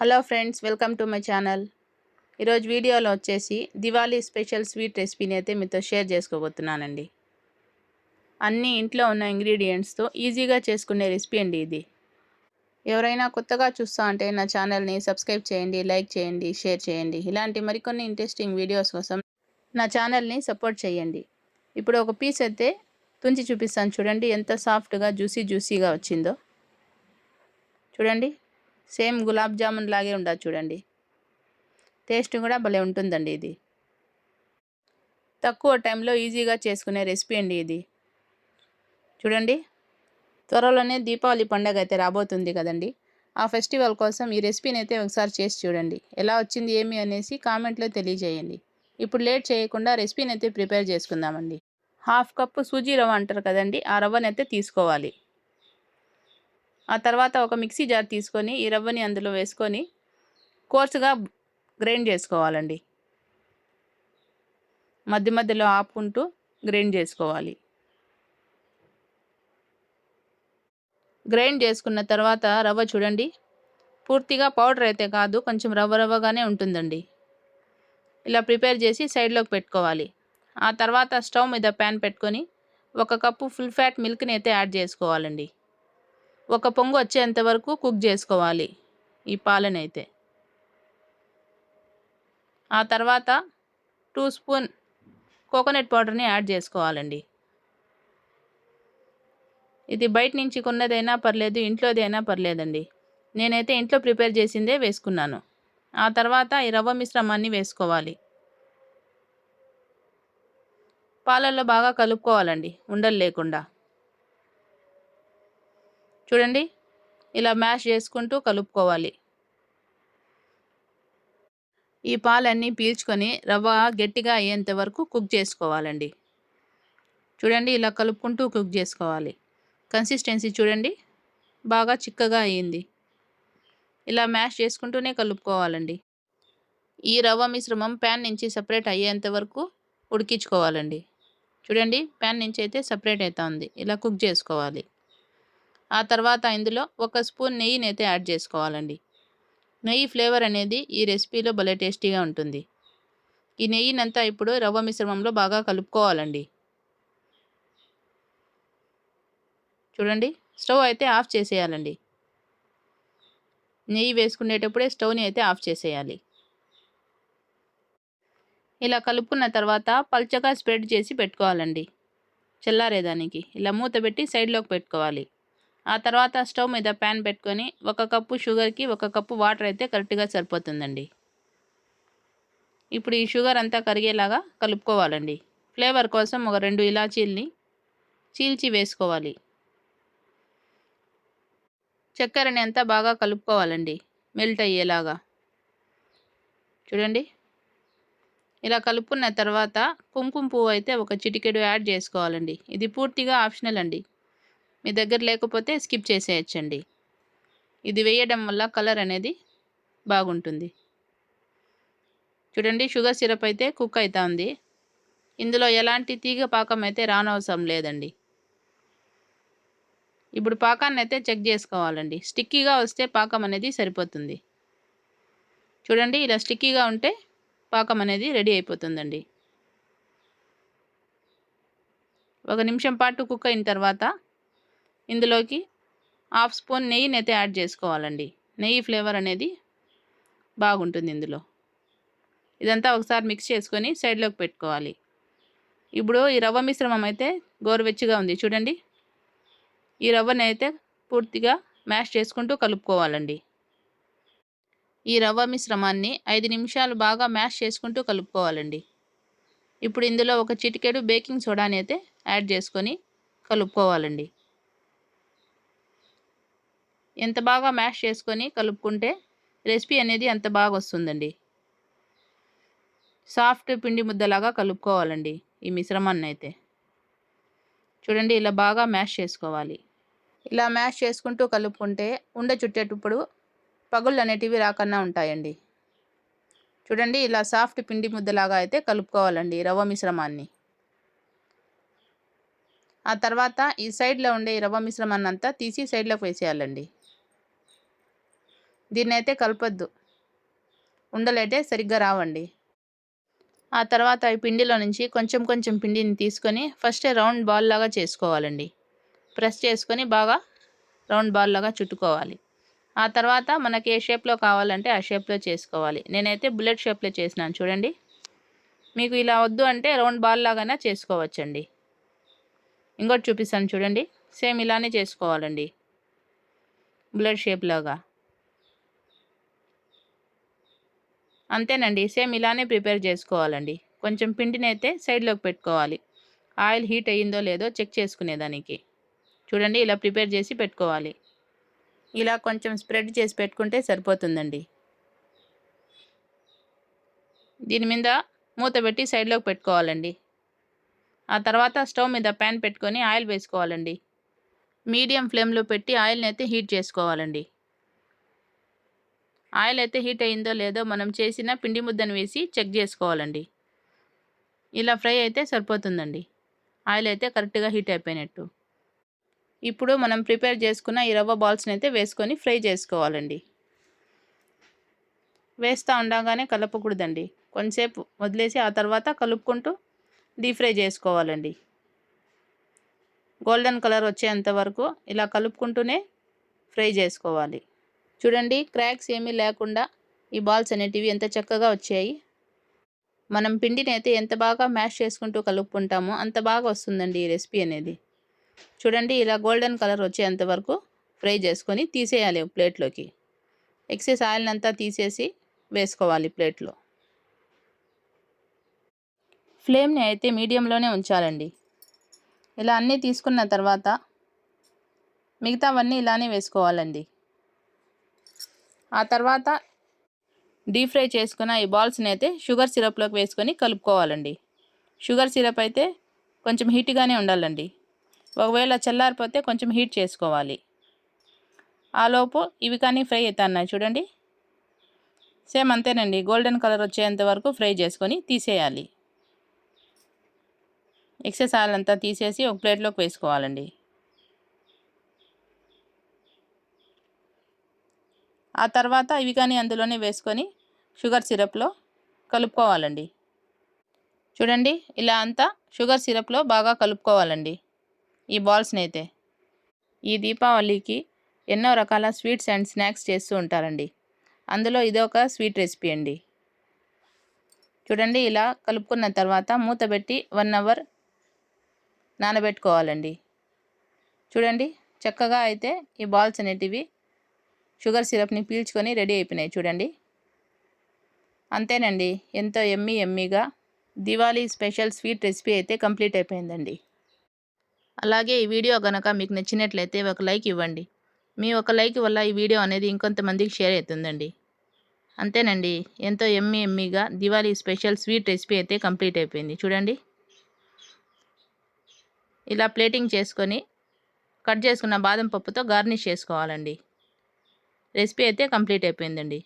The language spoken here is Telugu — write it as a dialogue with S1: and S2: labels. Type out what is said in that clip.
S1: Hello friends welcome to my channel. ఈరోజు వీడియోలో వచ్చేసి దివాళీ స్పెషల్ స్వీట్ రెసిపీని అయితే మీతో షేర్ చేసుకోబోతున్నానండి. అన్నీ ఇంట్లో ఉన్న ఇంగ్రీడియంట్స్తో ఈజీగా చేసుకునే రెసిపీ అండి ఇది. ఎవరైనా కొత్తగా చూస్తా అంటే నా ఛానల్ని సబ్స్క్రైబ్ చేయండి లైక్ చేయండి షేర్ చేయండి. ఇలాంటి మరికొన్ని ఇంట్రెస్టింగ్ వీడియోస్ కోసం నా ఛానల్ని సపోర్ట్ చేయండి. ఇప్పుడు ఒక పీస్ అయితే తుంచి చూపిస్తాను. చూడండి ఎంత సాఫ్ట్గా జ్యూసీ జ్యూసీగా వచ్చిందో. చూడండి. సేమ్ గులాబ్ జామున్ లాగే ఉండదు చూడండి. టేస్ట్ కూడా భలే ఉంటుందండి ఇది. తక్కువ టైంలో ఈజీగా చేసుకునే రెసిపీ అండి ఇది. చూడండి. త్వరలోనే దీపావళి పండగ అయితే రాబోతుంది కదండి. ఆ ఫెస్టివల్ కోసం ఈ రెసిపీని అయితే ఒకసారి చేసి చూడండి. ఎలా వచ్చింది ఏమి అనేసి కామెంట్లో తెలియజేయండి. ఇప్పుడు లేట్ చేయకుండా రెసిపీని అయితే ప్రిపేర్ చేసుకుందామండి. హాఫ్ కప్పు సూజీ రవ్వ అంటారు కదండి ఆ రవ్వనైతే అయితే తీసుకోవాలి. ఆ తర్వాత ఒక మిక్సీ జార్ తీసుకొని ఈ రవ్వని అందులో వేసుకొని కోర్సుగా గ్రైండ్ చేసుకోవాలండి. మధ్య మధ్యలో ఆపుకుంటూ గ్రైండ్ చేసుకోవాలి. గ్రైండ్ చేసుకున్న తర్వాత రవ్వ చూడండి. పూర్తిగా పౌడర్ అయితే కాదు కొంచెం రవ్వ రవ్వగానే ఉంటుందండి. ఇలా ప్రిపేర్ చేసి సైడ్లోకి పెట్టుకోవాలి. ఆ తర్వాత స్టవ్ మీద ప్యాన్ పెట్టుకొని ఒక కప్పు ఫుల్ ఫ్యాట్ మిల్క్ని అయితే యాడ్ చేసుకోవాలండి. ఒక పొంగు వచ్చేంత వరకు కుక్ చేసుకోవాలి ఈ పాలనైతే. ఆ తర్వాత టూ స్పూన్ కోకోనట్ పౌడర్ని యాడ్ చేసుకోవాలండి. ఇది బయట నుంచి కొన్నదైనా పర్లేదు ఇంట్లోదైనా పర్లేదండి. నేనైతే ఇంట్లో ప్రిపేర్ చేసిందే వేసుకున్నాను. ఆ తర్వాత ఈ రవ్వ మిశ్రమాన్ని వేసుకోవాలి. పాలల్లో బాగా కలుపుకోవాలండి ఉండలు లేకుండా. చూడండి. ఇలా మ్యాష్ చేసుకుంటూ కలుపుకోవాలి. ఈ పాలన్నీ పీల్చుకొని రవ్వ గట్టిగా అయ్యేంత వరకు కుక్ చేసుకోవాలండి. చూడండి ఇలా కలుపుకుంటూ కుక్ చేసుకోవాలి. కన్సిస్టెన్సీ చూడండి బాగా చిక్కగా అయ్యింది. ఇలా మ్యాష్ చేసుకుంటూనే కలుపుకోవాలండి. ఈ రవ్వ మిశ్రమం ప్యాన్ నుంచి సపరేట్ అయ్యేంత వరకు ఉడికించుకోవాలండి. చూడండి ప్యాన్ నుంచి అయితే సపరేట్ అవుతా ఉంది ఇలా కుక్ చేసుకోవాలి. ఆ తర్వాత ఇందులో ఒక స్పూన్ నెయ్యిని అయితే యాడ్ చేసుకోవాలండి. నెయ్యి ఫ్లేవర్ అనేది ఈ రెసిపీలో భలే టేస్టీగా ఉంటుంది. ఈ నెయ్యినంతా ఇప్పుడు రవ్వ మిశ్రమంలో బాగా కలుపుకోవాలండి. చూడండి స్టవ్ అయితే ఆఫ్ చేసేయాలండి. నెయ్యి వేసుకునేటప్పుడే స్టవ్ని అయితే ఆఫ్ చేసేయాలి. ఇలా కలుపుకున్న తర్వాత పల్చగా స్ప్రెడ్ చేసి పెట్టుకోవాలండి. చల్లారేదానికి. ఇలా మూత పెట్టి సైడ్లోకి పెట్టుకోవాలి. ఆ తర్వాత స్టవ్ మీద ప్యాన్ పెట్టుకొని ఒక కప్పు షుగర్కి ఒక కప్పు వాటర్ అయితే కరెక్ట్గా సరిపోతుందండి. ఇప్పుడు ఈ షుగర్ అంతా కరిగేలాగా కలుపుకోవాలండి. ఫ్లేవర్ కోసం ఒక రెండు ఇలాచీల్ని చీల్చి వేసుకోవాలి. చక్కెరని అంతా బాగా కలుపుకోవాలండి మెల్ట్ అయ్యేలాగా. చూడండి. ఇలా కలుపుకున్న తర్వాత కుంకుమ పువ్వు అయితే ఒక చిటికెడు యాడ్ చేసుకోవాలండి. ఇది పూర్తిగా ఆప్షనల్ అండి. మీ దగ్గర లేకపోతే స్కిప్ చేసేయచ్చండి. ఇది వేయడం వల్ల కలర్ అనేది బాగుంటుంది. చూడండి షుగర్ సిరప్ అయితే కుక్ అవుతా ఉంది ఇందులో ఎలాంటి తీగ పాకం అయితే రానవసరం లేదండి. ఇప్పుడు పాకాన్ని అయితే చెక్ చేసుకోవాలండి. స్టిక్కీగా వస్తే పాకం అనేది సరిపోతుంది. చూడండి ఇలా స్టిక్కీగా ఉంటే పాకం అనేది రెడీ అయిపోతుందండి. ఒక నిమిషం పాటు కుక్ అయిన తర్వాత ఇందులోకి హాఫ్ స్పూన్ నెయ్యిని అయితే యాడ్ చేసుకోవాలండి. నెయ్యి ఫ్లేవర్ అనేది బాగుంటుంది ఇందులో. ఇదంతా ఒకసారి మిక్స్ చేసుకొని సైడ్లోకి పెట్టుకోవాలి. ఇప్పుడు ఈ రవ్వ మిశ్రమం అయితే గోరువెచ్చగా ఉంది. చూడండి. ఈ రవ్వని అయితే పూర్తిగా మ్యాష్ చేసుకుంటూ కలుపుకోవాలండి. ఈ రవ్వ మిశ్రమాన్ని ఐదు నిమిషాలు బాగా మ్యాష్ చేసుకుంటూ కలుపుకోవాలండి. ఇప్పుడు ఇందులో ఒక చిటికెడు బేకింగ్ సోడాని అయితే యాడ్ చేసుకొని కలుపుకోవాలండి. ఎంత బాగా మ్యాష్ చేసుకొని కలుపుకుంటే రెసిపీ అనేది అంత బాగా వస్తుందండి. సాఫ్ట్ పిండి ముద్దలాగా కలుపుకోవాలండి ఈ మిశ్రమాన్ని అయితే. చూడండి ఇలా బాగా మ్యాష్ చేసుకోవాలి. ఇలా మ్యాష్ చేసుకుంటూ కలుపుకుంటే ఉండ చుట్టేటప్పుడు పగుళ్ళు అనేటివి రాకన్నా ఉంటాయండి. చూడండి ఇలా సాఫ్ట్ పిండి ముద్దలాగా అయితే కలుపుకోవాలండి రవ్వ మిశ్రమాన్ని. ఆ తర్వాత ఈ సైడ్లో ఉండే ఈ రవ్వ మిశ్రమాన్ని అంతా తీసి సైడ్లోకి వేసేయాలండి. దీన్ని అయితే కలపద్దు. ఉండలైతే సరిగ్గా రావండి. ఆ తర్వాత ఈ పిండిలో నుంచి కొంచెం కొంచెం పిండిని తీసుకొని ఫస్ట్ రౌండ్ బాల్ లాగా చేసుకోవాలండి. ప్రెస్ చేసుకొని బాగా రౌండ్ బాల్ లాగా చుట్టుకోవాలి. ఆ తర్వాత మనకి ఏ షేప్లో కావాలంటే ఆ షేప్లో చేసుకోవాలి. నేనైతే బుల్లెట్ షేప్లో చేసినాను చూడండి. మీకు ఇలా వద్దు అంటే రౌండ్ బాల్ లాగానే చేసుకోవచ్చండి. ఇంకోటి చూపిస్తాను చూడండి. సేమ్ ఇలానే చేసుకోవాలండి. బుల్లెట్ షేప్ లాగా. అంతేనండి. సేమ్ ఇలానే ప్రిపేర్ చేసుకోవాలండి. కొంచెం పిండిని అయితే సైడ్లోకి పెట్టుకోవాలి. ఆయిల్ హీట్ అయ్యిందో లేదో చెక్ చేసుకునేదానికి. చూడండి ఇలా ప్రిపేర్ చేసి పెట్టుకోవాలి. ఇలా కొంచెం స్ప్రెడ్ చేసి పెట్టుకుంటే సరిపోతుందండి. దీని మీద మూత పెట్టి సైడ్లోకి పెట్టుకోవాలండి. ఆ తర్వాత స్టవ్ మీద ప్యాన్ పెట్టుకొని ఆయిల్ వేసుకోవాలండి. మీడియం ఫ్లేమ్లో పెట్టి ఆయిల్ని అయితే హీట్ చేసుకోవాలండి. ఆయిల్ అయితే హీట్ అయిందో లేదో మనం చేసిన పిండి ముద్దను వేసి చెక్ చేసుకోవాలండి. ఇలా ఫ్రై అయితే సరిపోతుందండి. ఆయిల్ అయితే కరెక్ట్గా హీట్ అయిపోయినట్టు. ఇప్పుడు మనం ప్రిపేర్ చేసుకున్న ఈ రవ్వ బాల్స్ని అయితే వేసుకొని ఫ్రై చేసుకోవాలండి. వేస్తూ ఉండగానే కలపకూడదండి. కొంచెంసేపు వదిలేసి ఆ తర్వాత కలుపుకుంటూ డీప్ ఫ్రై చేసుకోవాలండి. గోల్డెన్ కలర్ వచ్చేంత వరకు ఇలా కలుపుకుంటూనే ఫ్రై చేసుకోవాలి. చూడండి క్రాక్స్ ఏమీ లేకుండా ఈ బాల్స్ అనేటివి ఎంత చక్కగా వచ్చాయి. మనం పిండిని అయితే ఎంత బాగా మ్యాష్ చేసుకుంటూ కలుపుకుంటామో అంత బాగా వస్తుందండి ఈ రెసిపీ అనేది. చూడండి ఇలా గోల్డెన్ కలర్ వచ్చేంత వరకు ఫ్రై చేసుకొని తీసేయాలి ప్లేట్లోకి. ఎక్సెస్ ఆయిల్ అంతా తీసేసి వేసుకోవాలి ప్లేట్లో. ఫ్లేమ్ని అయితే మీడియంలోనే ఉంచాలండి. ఇలా అన్నీ తీసుకున్న తర్వాత మిగతావన్నీ ఇలానే వేసుకోవాలండి. ఆ తర్వాత డీప్ ఫ్రై చేసుకున్న ఈ బాల్స్ని అయితే షుగర్ సిరప్లోకి వేసుకొని కలుపుకోవాలండి. షుగర్ సిరప్ అయితే కొంచెం హీట్గానే ఉండాలండి. ఒకవేళ చల్లారిపోతే కొంచెం హీట్ చేసుకోవాలి. ఆలోపు ఇవి కానీ ఫ్రై అవుతున్నాయి చూడండి. సేమ్ అంతేనండి. గోల్డెన్ కలర్ వచ్చేంత వరకు ఫ్రై చేసుకొని తీసేయాలి. ఎక్సెస్ ఆయిల్ అంతా తీసేసి ఒక ప్లేట్లోకి వేసుకోవాలండి. ఆ తర్వాత ఇవి కానీ అందులోనే వేసుకొని షుగర్ సిరప్లో కలుపుకోవాలండి. చూడండి ఇలా అంతా షుగర్ సిరప్లో బాగా కలుపుకోవాలండి. ఈ బాల్స్ని అయితే. ఈ దీపావళికి ఎన్నో రకాల స్వీట్స్ అండ్ స్నాక్స్ చేస్తూ ఉంటారండి. అందులో ఇదొక స్వీట్ రెసిపీ అండి. చూడండి ఇలా కలుపుకున్న తర్వాత మూత పెట్టి వన్ అవర్ నానబెట్టుకోవాలండి. చూడండి చక్కగా అయితే ఈ బాల్స్ అనేటివి షుగర్ సిరప్ని పీల్చుకొని రెడీ అయిపోయినాయి చూడండి. అంతేనండి ఎంతో ఎమ్మీ ఎమ్మీగా. దివాళీ స్పెషల్ స్వీట్ రెసిపీ అయితే కంప్లీట్ అయిపోయిందండి. అలాగే ఈ వీడియో కనుక మీకు నచ్చినట్లయితే ఒక లైక్ ఇవ్వండి. మీ ఒక లైక్ వల్ల ఈ వీడియో అనేది ఇంకొంతమందికి షేర్ అవుతుందండి. అంతేనండి ఎంతో ఎమ్మీ ఎమ్మీగా దివాళీ స్పెషల్ స్వీట్ రెసిపీ అయితే కంప్లీట్ అయిపోయింది చూడండి. ఇలా ప్లేటింగ్ చేసుకొని కట్ చేసుకున్న బాదం పప్పుతో గార్నిష్ చేసుకోవాలండి. రెసిపీ అయితే కంప్లీట్ అయిపోయిందండి.